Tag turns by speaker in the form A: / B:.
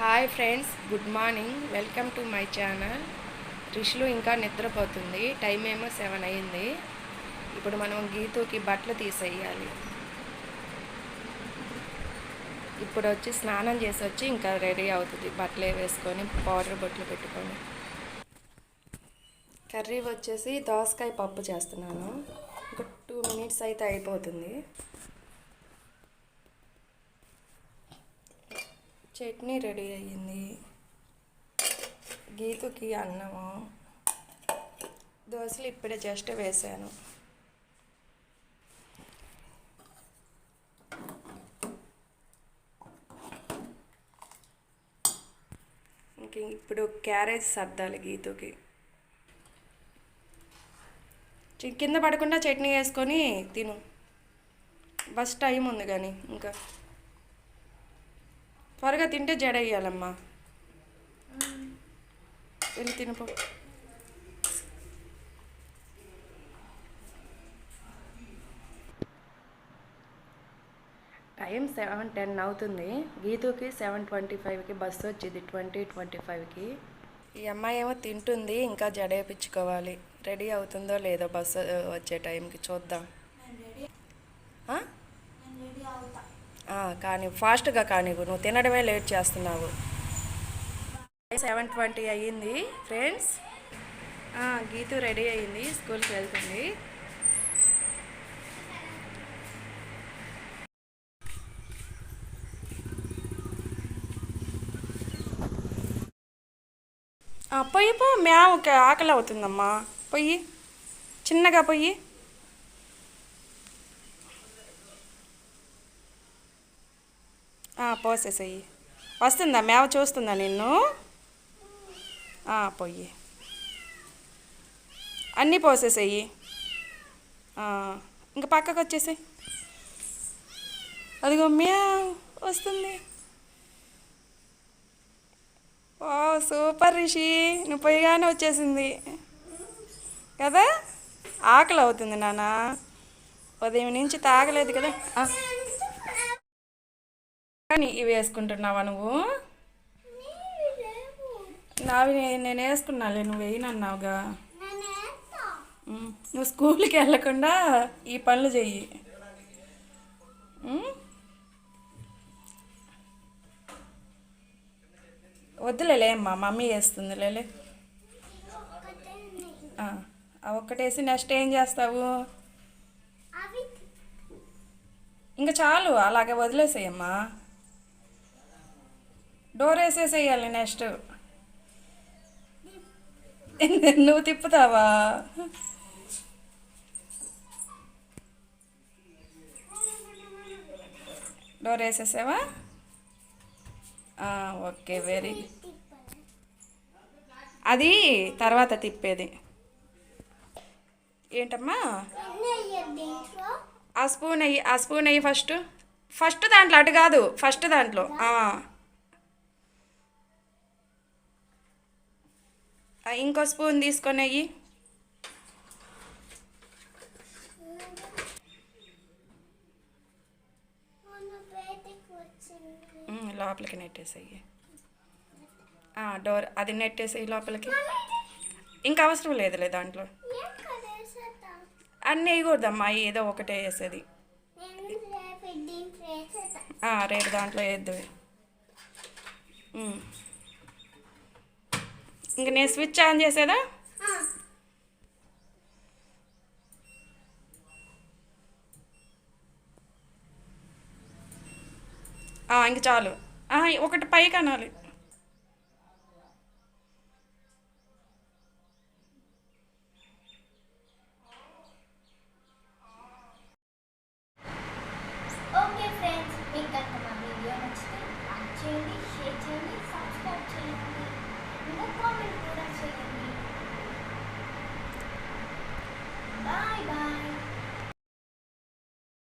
A: Hi friends good morning welcome to my channel రిషులు ఇంకా నిద్రపోతుంది. Time ఏమో సెవెన్ అయింది. ఇప్పుడు మనం గీతుకి బట్టలు తీసేయాలి. ఇప్పుడు వచ్చి స్నానం చేసి వచ్చి ఇంకా రెడీ అవుతుంది. బట్టలు వేసుకొని పౌడర్ బొట్లు పెట్టుకొని. కర్రీ వచ్చేసి దోసకాయ పప్పు చేస్తున్నాను. ఒక టూ మినిట్స్ అయితే అయిపోతుంది. చట్నీ రెడీ అయ్యింది. గీతుకి అన్నము. దోశలు ఇప్పుడే జస్ట్ వేసాను. ఇంక ఇప్పుడు క్యారేజ్ సర్దాలి గీతుకి. కింద పడకుండా చట్నీ వేసుకొని తిను. బస్ టైం ఉంది కానీ ఇంకా. త్వరగా తింటే జడ వేయాలమ్మా వెళ్ళి తినిపో. టైం సెవెన్ టెన్ అవుతుంది. గీతుకి సెవెన్ ట్వంటీ ఫైవ్కి బస్సు వచ్చింది ట్వంటీ ట్వంటీ ఫైవ్కి. ఈ అమ్మాయి ఏమో తింటుంది ఇంకా జడేపించుకోవాలి రెడీ అవుతుందో లేదో బస్సు వచ్చే టైంకి చూద్దాం. కానీ ఫాస్ట్గా కానీ నువ్వు తినడమే లేట్ చేస్తున్నావు. సెవెన్ ట్వంటీ అయ్యింది ఫ్రెండ్స్. గీతు రెడీ అయ్యింది స్కూల్కి వెళ్తుంది. ఆ, పొయ్యి పో మ్యామ్ ఆకలి అవుతుందమ్మా. పొయ్యి. చిన్నగా పొయ్యి. పోసేసేయి. వస్తుందా? మేవ చూస్తుందా నిన్ను? పోయి అన్నీ పోసేసేయి. ఇంకా పక్కకు వచ్చేసేయి అదిగో మ్యావ్ వస్తుంది. ఓ సూపర్ రిషి. నువ్వు పొయ్యిగానే వచ్చేసింది. కదా? ఆకలి అవుతుంది నాన్న ఉదయం నుంచి తాగలేదు కదా? కానీ ఇవి వేసుకుంటున్నావా నువ్వు? నావి నేను వేసుకున్నాలే నువ్వు వేయనన్నావుగా. నువ్వు స్కూల్కి వెళ్ళకుండా ఈ పనులు చెయ్యి? వద్దులేలే అమ్మా మమ్మీ వేస్తుంది లేలే ఒక్కటేసి నెక్స్ట్ ఏం చేస్తావు? ఇంకా చాలు అలాగే వదిలేసేయమ్మా. Door వేసేసేయాలి next. నువ్వు తిప్పుతావా? డోర్ వేసేసావా? ఓకే వెరీ అది తర్వాత తిప్పేది. ఏంటమ్మా? ఆ స్పూన్ అయ్యి ఆ స్పూన్ అయ్యి ఫస్ట్. ఫస్ట్ దాంట్లో అటు కాదు ఫస్ట్ దాంట్లో. ఇంకో స్పూన్ తీసుకొని అయ్యి ఉమ్, లోపలికి నెట్టేసేయి. డోర్ అది నెట్టేసేయి లోపలికి. ఇంకా అవసరం లేదులే దాంట్లో. అన్నీ వేయకూడదమ్మా ఏదో ఒకటే వేసేది. రేపు దాంట్లో వేద్దు ఇంక నేను స్విచ్ ఆన్ చేసేదా? ఇంక చాలు. ఒకటి పైకి అనాలి.